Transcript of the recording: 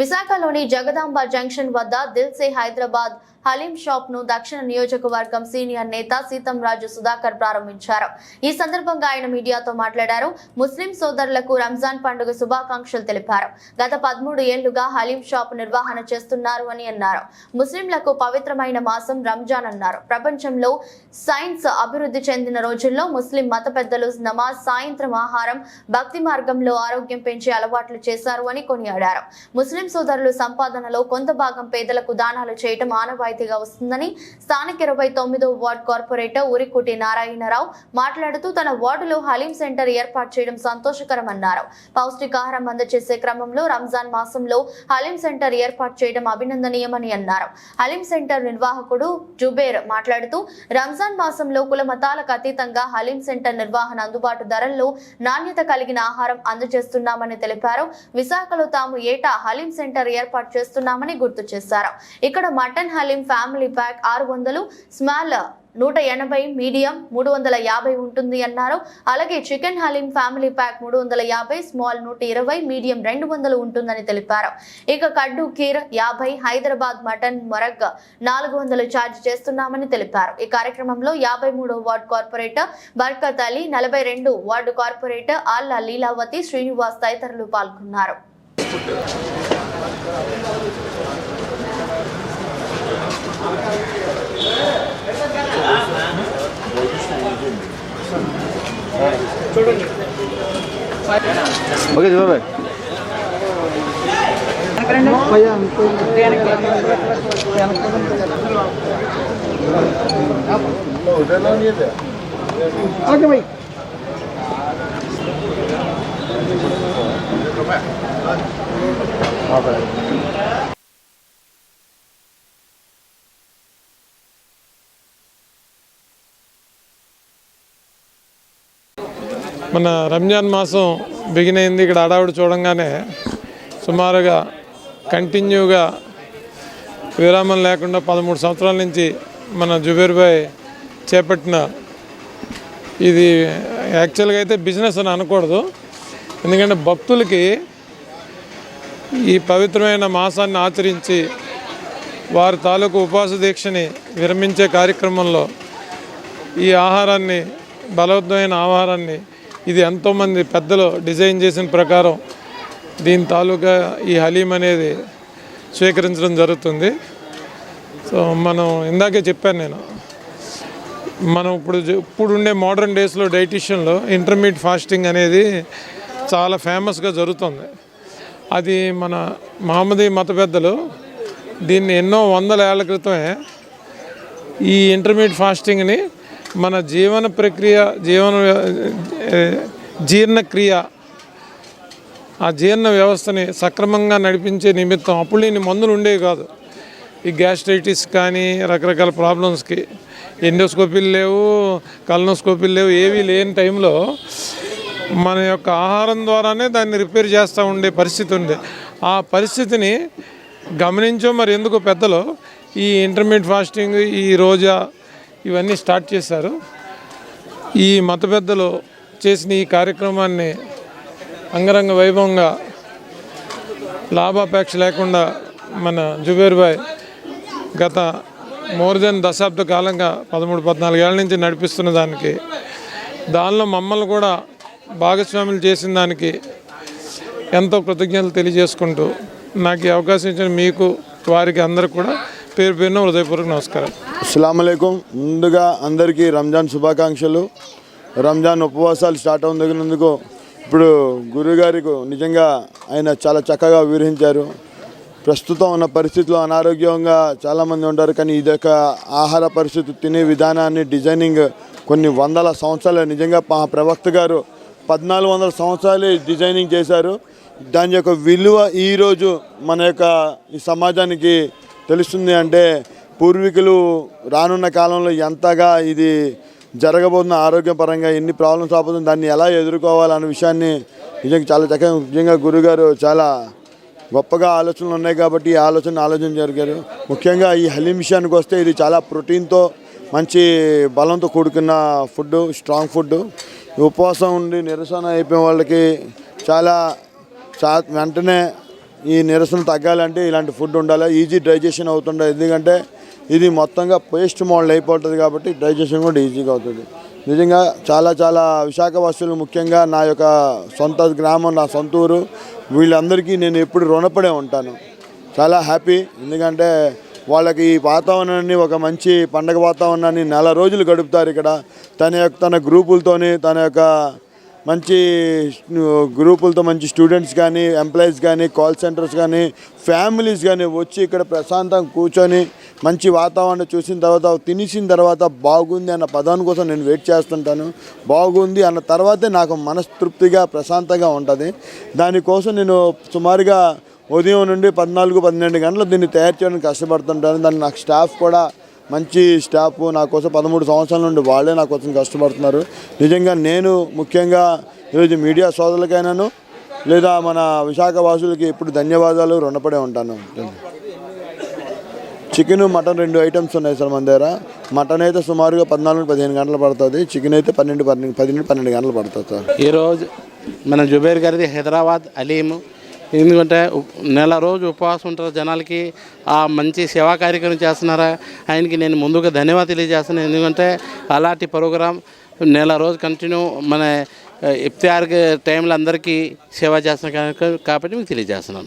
విశాఖలోని జగదాంబ జంక్షన్ వద్ద దిల్సే హైదరాబాద్ హలీం షాప్ను దక్షిణ నియోజకవర్గం సీనియర్ నేత సీతంరాజు సుధాకర్ ప్రారంభించారు. ఈ సందర్భంగా ఆయన మీడియాతో మాట్లాడారు. ముస్లిం సోదరులకు రంజాన్ పండుగ శుభాకాంక్షలు తెలిపారు. గత పదమూడు ఏళ్ళుగా హలీం షాప్ నిర్వహణ చేస్తున్నారు అని అన్నారు. ముస్లింలకు పవిత్రమైన మాసం రంజాన్ అన్నారు. ప్రపంచంలో సైన్స్ అభివృద్ధి చెందిన రోజుల్లో ముస్లిం మత పెద్దలు నమాజ్ సాయంత్రం ఆహారం భక్తి మార్గంలో ఆరోగ్యం పెంచే అలవాట్లు చేశారు అని కొనియాడారు. ముస్లిం సోదరులు సంపాదనలో కొంత భాగం పేదలకు దానాలు చేయటం ఆనవాయితీగా వస్తుందని స్థానిక ఇరవై తొమ్మిదో వార్డ్ కార్పొరేటర్ ఉరికుటి నారాయణరావు మాట్లాడుతూ తన వార్డులో హలీం సెంటర్ ఏర్పాటు చేయడం సంతోషకరమన్నారు. పౌష్టికాహారం అందజేసే క్రమంలో రంజాన్ మాసంలో హలీం సెంటర్ ఏర్పాటు చేయడం అభినందనీయమని అన్నారు. హలీం సెంటర్ నిర్వాహకుడు జుబేర్ మాట్లాడుతూ రంజాన్ మాసంలో కుల మతాలకు అతీతంగా హలీం సెంటర్ నిర్వహణ అందుబాటు ధరల్లో నాణ్యత కలిగిన ఆహారం అందజేస్తున్నామని తెలిపారు. విశాఖలో తాము ఏటా హలీం సెంటర్ ఏర్పాటు చేస్తున్నామని గుర్తు చేశారు. ఇక్కడ మటన్ హలీం ఫ్యామిలీ ప్యాక్ ఆరు వందలు స్మాల్ నూట ఎనభై మీడియం మూడు వందల యాభై ఉంటుంది అన్నారు. అలాగే చికెన్ హలీం ఫ్యామిలీ ప్యాక్ మూడు వందల యాభై స్మాల్ నూట ఇరవై మీడియం రెండు వందలు ఉంటుందని తెలిపారు. ఇక కడ్డు కీర్ యాభై హైదరాబాద్ మటన్ మొరగ్ నాలుగు వందలు ఛార్జ్ చేస్తున్నామని తెలిపారు. ఈ కార్యక్రమంలో యాభై మూడో వార్డు కార్పొరేటర్ బర్కత్ అలీ నలభై రెండు వార్డు కార్పొరేటర్ ఆల్లా లీలావతి శ్రీనివాస్ తదితరులు పాల్గొన్నారు. ఓకే బాబాయ్ ఓకే బాయ్ మన రంజాన్ మాసం బిగిన్ అయింది. ఇక్కడ అడావుడు చూడంగానే సుమారుగా కంటిన్యూగా విరామం లేకుండా పదమూడు సంవత్సరాల నుంచి మన జుబేర్ భాయ్ చేపట్టిన ఇది యాక్చువల్గా అయితే బిజినెస్ అని అనకూడదు. ఎందుకంటే భక్తులకి ఈ పవిత్రమైన మాసాన్ని ఆచరించి వారి తాలూకు ఉపవాస దీక్షని విరమించే కార్యక్రమంలో ఈ ఆహారాన్ని బలవంతమైన ఆహారాన్ని ఇది ఎంతోమంది పెద్దలు డిజైన్ చేసిన ప్రకారం దీని తాలూకా ఈ హలీం అనేది స్వీకరించడం జరుగుతుంది. సో మనం ఇందాకే చెప్పాను నేను. మనం ఇప్పుడు ఇప్పుడు ఉండే మోడర్న్ డేస్లో డైటిషియన్లో ఇంటర్మీడియట్ ఫాస్టింగ్ అనేది చాలా ఫేమస్గా జరుగుతుంది. అది మన మహమ్మదీ మత పెద్దలు దీన్ని ఎన్నో వందల ఏళ్ళ క్రితమే ఈ ఇంటర్మీడియట్ ఫాస్టింగ్ని మన జీవన ప్రక్రియ జీవన వ్య- జీర్ణక్రియ ఆ జీర్ణ వ్యవస్థని సక్రమంగా నడిపించే నిమిత్తం అప్పుడు నేను మందులు ఉండేవి కాదు. ఈ గ్యాస్ట్రైటిస్ కానీ రకరకాల ప్రాబ్లమ్స్కి ఎండోస్కోపీలు లేవు కలనోస్కోపీలు లేవు ఏవీ లేని టైంలో మన యొక్క ఆహారం ద్వారానే దాన్ని రిపేర్ చేస్తూ ఉండే పరిస్థితి ఉంది. ఆ పరిస్థితిని గమనించో మరి ఎందుకు పెద్దలు? ఈ ఇంటర్మీడియట్ ఫాస్టింగ్ ఈ రోజా ఇవన్నీ స్టార్ట్ చేశారు. ఈ మత పెద్దలు చేసిన ఈ కార్యక్రమాన్ని అంగరంగ వైభవంగా లాభాపేక్ష లేకుండా మన జుబేర్ భాయ్ గత మోర్ దెన్ దశాబ్ద కాలంగా పదమూడు పద్నాలుగేళ్ళ నుంచి నడిపిస్తున్న దానికి దానిలో మమ్మల్ని కూడా భాగస్వాములు చేసిన దానికి ఎంతో కృతజ్ఞతలు తెలియజేసుకుంటూ నాకు ఈ అవకాశం ఇచ్చిన మీకు వారికి అందరికి కూడా పేరు పేరున హృదయపూర్వక నమస్కారం. అస్సలం ముందుగా అందరికీ రంజాన్ శుభాకాంక్షలు. రంజాన్ ఉపవాసాలు స్టార్ట్ అవునందుకు ఇప్పుడు గురుగారికి నిజంగా ఆయన చాలా చక్కగా వివరించారు. ప్రస్తుతం ఉన్న పరిస్థితిలో అనారోగ్యంగా చాలామంది ఉంటారు కానీ ఇదొక ఆహార పరిస్థితి తినే విధానాన్ని డిజైనింగ్ కొన్ని వందల సంవత్సరాలు నిజంగా మా ప్రవక్త గారు పద్నాలుగు వందల సంవత్సరాలు డిజైనింగ్ చేశారు. దాని యొక్క విలువ ఈరోజు మన యొక్క ఈ సమాజానికి తెలుస్తుంది అంటే పూర్వీకులు రానున్న కాలంలో ఎంతగా ఇది జరగబోతున్న ఆరోగ్యపరంగా ఎన్ని ప్రాబ్లమ్స్ రాబోతుంది దాన్ని ఎలా ఎదుర్కోవాలన్న విషయాన్ని నిజంగా చాలా చక్కగా నిజంగా గురుగారు చాలా గొప్పగా ఆలోచనలు ఉన్నాయి కాబట్టి ఈ ఆలోచన ఆలోచన జరిగారు. ముఖ్యంగా ఈ హలీం విషయానికి వస్తే ఇది చాలా ప్రోటీన్తో మంచి బలంతో కూడుకున్న ఫుడ్ స్ట్రాంగ్ ఫుడ్ ఉపవాసం ఉండి నిరసన అయిపోయిన వాళ్ళకి చాలా చా వెంటనే ఈ నిరసన తగ్గాలంటే ఇలాంటి ఫుడ్ ఉండాలి. ఈజీ డైజెషన్ అవుతుండే ఎందుకంటే ఇది మొత్తంగా పేస్ట్ మోడల్ అయిపోతుంది కాబట్టి డైజెషన్ కూడా ఈజీగా అవుతుంది. నిజంగా చాలా చాలా విశాఖవాసులు ముఖ్యంగా నా యొక్క సొంత గ్రామం నా సొంత ఊరు వీళ్ళందరికీ నేను ఎప్పుడు రుణపడే ఉంటాను. చాలా హ్యాపీ ఎందుకంటే వాళ్ళకి ఈ వాతావరణాన్ని ఒక మంచి పండగ వాతావరణాన్ని నెల రోజులు గడుపుతారు ఇక్కడ. తన యొక్క తన గ్రూపులతోని తన యొక్క మంచి గ్రూపులతో మంచి స్టూడెంట్స్ కానీ ఎంప్లాయీస్ కానీ కాల్ సెంటర్స్ కానీ ఫ్యామిలీస్ కానీ వచ్చి ఇక్కడ ప్రశాంతంగా కూర్చొని మంచి వాతావరణం చూసిన తర్వాత తినేసిన తర్వాత బాగుంది అన్న పదాని కోసం నేను వెయిట్ చేస్తుంటాను. బాగుంది అన్న తర్వాతే నాకు మనస్తృప్తిగా ప్రశాంతంగా ఉంటుంది. దానికోసం నేను సుమారుగా ఉదయం నుండి పద్నాలుగు పన్నెండు గంటలు దీన్ని తయారు చేయడానికి కష్టపడుతుంటాను. దాన్ని నాకు స్టాఫ్ కూడా మంచి స్టాఫ్ నా కోసం పదమూడు సంవత్సరాల నుండి వాళ్ళే నా కోసం కష్టపడుతున్నారు. నిజంగా నేను ముఖ్యంగా ఈరోజు మీడియా సోదరులకైనాను లేదా మన విశాఖ వాసులకి ఎప్పుడు ధన్యవాదాలు రుణపడే ఉంటాను. చికెన్ మటన్ రెండు ఐటమ్స్ ఉన్నాయి సార్ మన దగ్గర. మటన్ అయితే సుమారుగా పద్నాలుగు పదిహేను గంటలు పడుతుంది. చికెన్ అయితే పన్నెండు పన్నెండు పది నుండి పన్నెండు గంటలు పడుతుంది సార్. ఈరోజు మన జుబేర్ గారిది హైదరాబాద్ అలీము. ఎందుకంటే నెల రోజు ఉపవాసం ఉంటారు జనాలకి ఆ మంచి సేవా కార్యక్రమం చేస్తున్నారా? ఆయనకి నేను ముందుగా ధన్యవాదాలు తెలియజేస్తున్నాను. ఎందుకంటే అలాంటి ప్రోగ్రాం నెల రోజు కంటిన్యూ మన ఇఫ్తార్ టైంలో అందరికీ సేవ చేస్తున్న కాబట్టి మీకు తెలియజేస్తున్నాను.